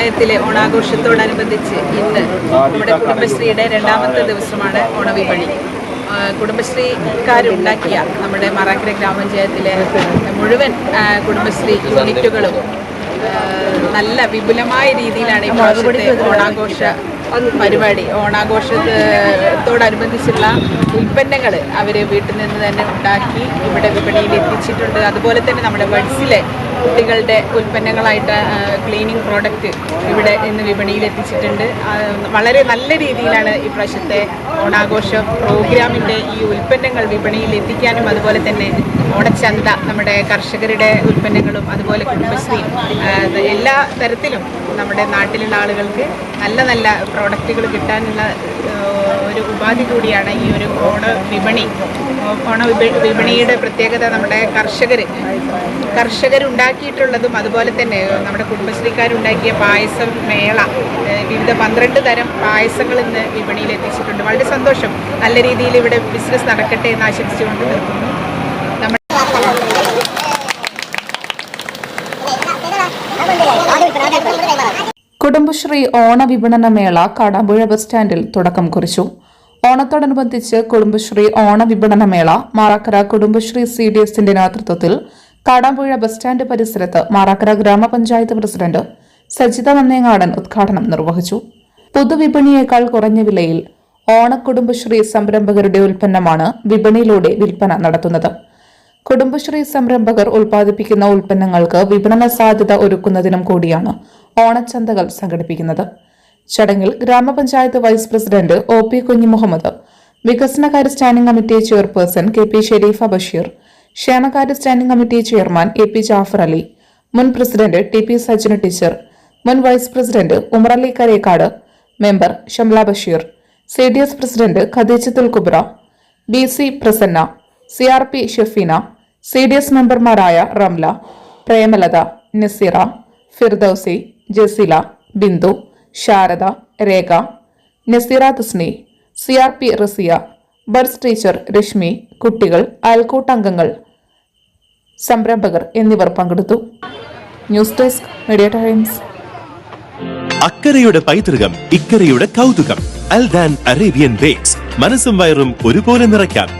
ഗ്രാമപഞ്ചായത്തിലെ ഓണാഘോഷത്തോടനുബന്ധിച്ച് ഇന്ന് നമ്മുടെ കുടുംബശ്രീയുടെ രണ്ടാമത്തെ ദിവസമാണ് ഓണവിപണി. കുടുംബശ്രീക്കാരുണ്ടാക്കിയ നമ്മുടെ മറാക്കര ഗ്രാമപഞ്ചായത്തിലെ മുഴുവൻ കുടുംബശ്രീ യൂണിറ്റുകളും നല്ല വിപുലമായ രീതിയിലാണ് ഈ പ്രാവശ്യത്തെ ഓണാഘോഷ പരിപാടി. ഓണാഘോഷത്തോടനുബന്ധിച്ചുള്ള ഉൽപ്പന്നങ്ങൾ അവർ വീട്ടിൽ നിന്ന് തന്നെ ഉണ്ടാക്കി ഇവിടെ വിപണിയിൽ എത്തിച്ചിട്ടുണ്ട്. അതുപോലെ തന്നെ നമ്മുടെ ബഡ്സിലെ കുട്ടികളുടെ ഉൽപ്പന്നങ്ങളായിട്ട് ക്ലീനിങ് പ്രോഡക്റ്റ് ഇവിടെ ഇന്ന് വിപണിയിൽ എത്തിച്ചിട്ടുണ്ട്. വളരെ നല്ല രീതിയിലാണ് ഈ പ്രാവശ്യത്തെ ഓണാഘോഷ പ്രോഗ്രാമിന്റെ ഈ ഉൽപ്പന്നങ്ങൾ വിപണിയിൽ എത്തിക്കാനും അതുപോലെ തന്നെ ഓണച്ചന്ത നമ്മുടെ കർഷകരുടെ ഉൽപ്പന്നങ്ങളും അതുപോലെ കുടുംബശ്രീ എല്ലാ തരത്തിലും നമ്മുടെ നാട്ടിലുള്ള ആളുകൾക്ക് നല്ല നല്ല പ്രോഡക്റ്റുകൾ കിട്ടാനുള്ള ഒരു ഉപാധി കൂടിയാണ് ഈ ഒരു ഓണ വിപണി. ഓണ വിപണിയുടെ പ്രത്യേകത നമ്മുടെ കർഷകർ കർഷകരുണ്ടാക്കിയിട്ടുള്ളതും അതുപോലെ തന്നെ നമ്മുടെ കുടുംബശ്രീക്കാരുണ്ടാക്കിയ പായസം മേള വിവിധ പന്ത്രണ്ട് തരം പായസങ്ങൾ ഇന്ന് വിപണിയിൽ എത്തിച്ചിട്ടുണ്ട്. വളരെ സന്തോഷം. നല്ല രീതിയിൽ ഇവിടെ ബിസിനസ് നടക്കട്ടെ എന്ന് ആശംസിച്ചുകൊണ്ട് നിർത്തുന്നു. കുടുംബശ്രീ ഓണ വിപണന മേള കാടാമ്പുഴ ബസ് സ്റ്റാൻഡിൽ തുടക്കം കുറിച്ചു. ഓണത്തോടനുബന്ധിച്ച് കുടുംബശ്രീ ഓണ വിപണന മേള മാറാക്കര കുടുംബശ്രീ സി ഡി എസിന്റെ നേതൃത്വത്തിൽ കാടാമ്പുഴ ബസ് സ്റ്റാൻഡ് പരിസരത്ത് മാറാക്കര ഗ്രാമപഞ്ചായത്ത് പ്രസിഡന്റ് സജിത നന്നേങ്ങാടൻ ഉദ്ഘാടനം നിർവഹിച്ചു. പൊതുവിപണിയേക്കാൾ കുറഞ്ഞ വിലയിൽ ഓണക്കുടുംബശ്രീ സംരംഭകരുടെ ഉൽപ്പന്നമാണ് വിപണിയിലൂടെ വിൽപ്പന നടത്തുന്നത്. കുടുംബശ്രീ സംരംഭകർ ഉൽപ്പാദിപ്പിക്കുന്ന ഉൽപ്പന്നങ്ങൾക്ക് വിപണന സാധ്യത ഒരുക്കുന്നതിനും കൂടിയാണ് ഓണച്ചന്തകൾ സംഘടിപ്പിക്കുന്നത്. ചടങ്ങിൽ ഗ്രാമപഞ്ചായത്ത് vice president O P Kunhimuhammad വികസനകാര്യ standing committee chairperson K P Sherifa Basheer ക്ഷേമകാര്യ standing committee chairman A P Jafar Ali മുൻ president T P Sajina teacher മുൻ vice president Umarali Karekkad member Shamla Basheer C D S president Khadeejathul Kubra B C Prasanna C R P Shefeena C D S മെമ്പർമാരായ Ramla Premalatha Naseera Firdousi Jaseela Bindu Sharada Rekha Naseera Thasni C R P Rasiya ബർസ് teacher Rashmi കുട്ടികൾ അയൽക്കൂട്ടംഗങ്ങൾ സംരംഭകർ എന്നിവർ പങ്കെടുത്തു. News Desk Media Times. അക്കരയുടെ പൈതൃകം ഇക്കരയുടെ കൗതുകം അൽദാൻ Arabian bakes. മനസ്സും വയറും ഒരുപോലെ നിറയ്ക്കാം.